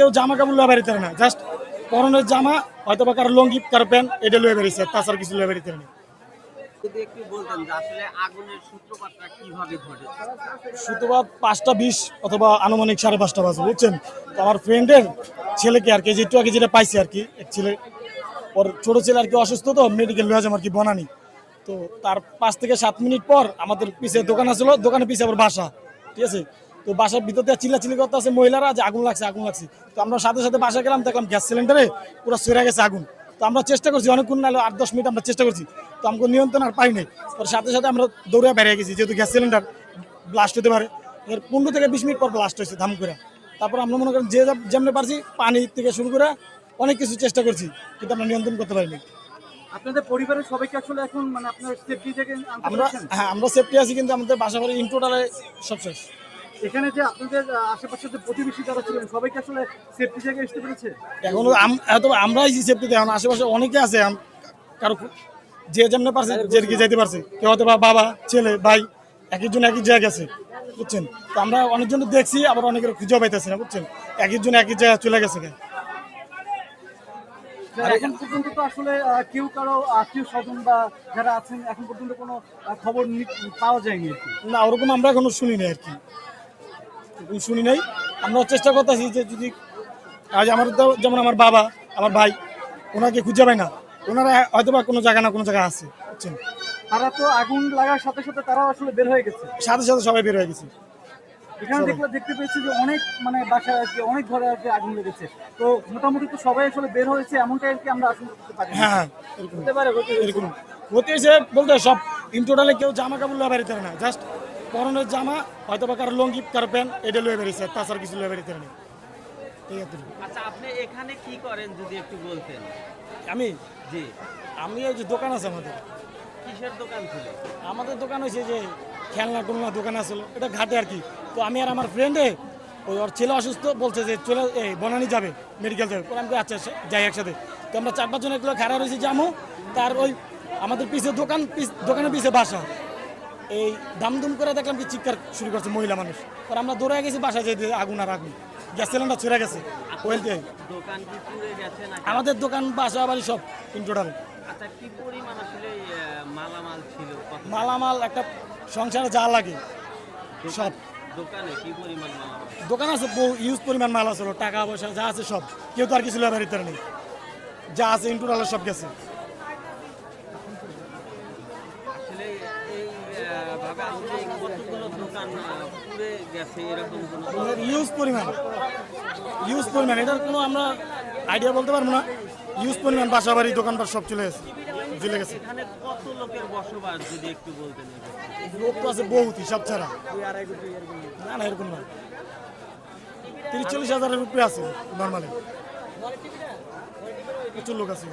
কেউ জামা কাপড় লয়ে বেরিতে না জাস্ট পরনের জামা হয়তো বা কারও লঙ্গি কারও প্যান্ট এটা লয়ে বেরিয়েছে তাছাড়া কিছু লয়ে বেরিতে না। পাঁচটা বিশ অথবা আনুমানিক সাড়ে পাঁচটা বাজে বুঝছেন? তো আমার ফ্রেন্ডের ছেলেকে আর কি আগে যেটা পাইছি আর কি এক ছেলে ওর ছোট ছেলে আর কি অসুস্থ তো মেডিকেল লয়ে যাম আর কি বনানি। তো তার পাঁচ থেকে সাত মিনিট পর আমাদের পিছে দোকান আসলো দোকানের পিছে আবার বাসা ঠিক আছে? তো বাসার ভিতর থেকে চিল্লাচিল্লি করতে আছে মহিলারা যে আগুন লাগছে আগুন লাগছে। তো আমরা সাথে সাথে বাসা গেলাম দেখলাম গ্যাস সিলিন্ডারে পুরো সরে গেছে আগুন। তো আমরা চেষ্টা করছি অনেকক্ষণ নাহলে আট দশ মিনিট আমরা চেষ্টা করছি। তো আমাকে নিয়ন্ত্রণ আর পাইনি ওর সাথে সাথে আমরা দৌড়ে বেরিয়ে গেছি যেহেতু গ্যাস সিলিন্ডার ব্লাস্ট হতে পারে। এর পনেরো থেকে বিশ মিনিট পর ব্লাস্ট হয়েছে ধাম করে। তারপর আমরা মনে করেন যে যা- যেমনি পারছি পানি থেকে শুরু করে অনেক কিছু চেষ্টা করছি কিন্তু আমরা নিয়ন্ত্রণ করতে পারিনি। আপনাদের পরিবারের সবাইকে আসলে এখন মানে আপনার সেফটি থেকে আমরা হ্যাঁ আমরা সেফটি আছি কিন্তু আমাদের বাসা বাড়ি ইন টোটালে সব শেষ। এখানে যে আপনাদের আশেপাশে যে প্রতিবেশী যারা ছিলেন সবাইকে আসলে সেফটি থেকে আসতে পেরেছে? এখনও আমরাই সেফটিতে এখন আশেপাশে অনেকে আছে কারও যে যেমনি পারছে যেদিকে যাইতে পারছে। কেউ হয়তো বাবা ছেলে ভাই এক একজন এক এক জায়গায় গেছে বুঝছেন? তো আমরা অনেকজন দেখছি আবার অনেকের খুঁজে পাইতেছি না বুঝছেন? এক একজন একই এক জায়গায় চলে গেছে এখন পর্যন্ত তো আসলে কেউ কারও আত্মীয় স্বজন বা যারা আছেন এখন পর্যন্ত কোনো খবর পাওয়া যায়নি আর কি। না ওরকম আমরা এখনও শুনি নাই আর কি। শুনি নাই। আমরা চেষ্টা করতেছি যে যদি আজ আমার যেমন আমার বাবা আমার ভাই ওনাকে খুঁজে পাই না ওনারা হয়তো বা কোনো জায়গা না কোনো জায়গায় আছে বুঝছেন? তারা তো আগুন লাগার সাথে সাথে তারাও আসলে বের হয়ে গেছে। সাথে সাথে সবাই বের হয়ে গেছে। এখানে দেখলে দেখতে পেয়েছি যে অনেক মানে বাসায় কি অনেক ঘরে কি আগুন লেগেছে। তো মোটামুটি তো সবাই আসলে বের হয়েছে এমনটাই আর কি আমরা আসলে করতে পারি। হ্যাঁ হ্যাঁ এরকম। এরকম। হতে এসে বলতে সব ইন টোটালে কেউ জামা কাপড় বেরিতে না জাস্ট পরনের জামা হয়তো বা কারও লঙ্গি কারও প্যান্ট এটা লয়ে বেরিয়েছে তাছাড়া কিছু লয়ে ঠিক আছে আচ্ছা আপনি এখানে কি করেন যদি একটু বলতেন? আমি? জি। আমি ওই যে দোকান আছে আমাদের। কিসের দোকান ছিল? আমাদের দোকান হয়েছে যে খেলনা টোলনা দোকান আসলো এটা ঘাটে আর কি। তো আমি আর আমার ফ্রেন্ডে ওই ওর ছেলে অসুস্থ বলছে যে চলে এই বনানি যাবে মেডিকেল যাবে। আমি আচ্ছা যাই একসাথে। তো আমরা চার পাঁচজন এগুলো খারাপ রয়েছি জামু। তার ওই আমাদের পিছে দোকান দোকানের পিছে বাসা। এই দামদুম করে দেখলাম কি চিৎকার শুরু করছে মহিলা মানুষ। পরে আমরা দৌড়ে গেছি বাসায় যেতে আগুন আর আগুন। গ্যাস সিলিন্ডার ছড়ে গেছে আমাদের দোকান বাসা বাড়ি সব ইন টোটাল আচ্ছা মালামাল একটা সংসারে যা লাগে সব। দোকানে আছে বহু ইউজ পরিমাণ মাল আছে টাকা পয়সা যা আছে সব। কেউ তো আর কিছু লেবার নেই। যা আছে ইন্টুরাল সব গেছে আসলে এই আহ, ভাবে আসলে কতগুলো দোকান পুড়ে গেছে এরকম ইউজ পরিমাণ ইউজ পরিমাণ এটার কোনো আমরা আইডিয়া বলতে পারব না। ইউজ পরিমাণ বাসা বাড়ি দোকানপাট সব চলে গেছে চলে গেছে। এখানে কত লোকের বসবাস যদি একটু বলতেন লোক তো আছে বহুত হিসাব ছাড়া। না না এরকম না। তিরিশ চল্লিশ হাজারের উপরে আছে নর্মালি প্রচুর লোক আছে।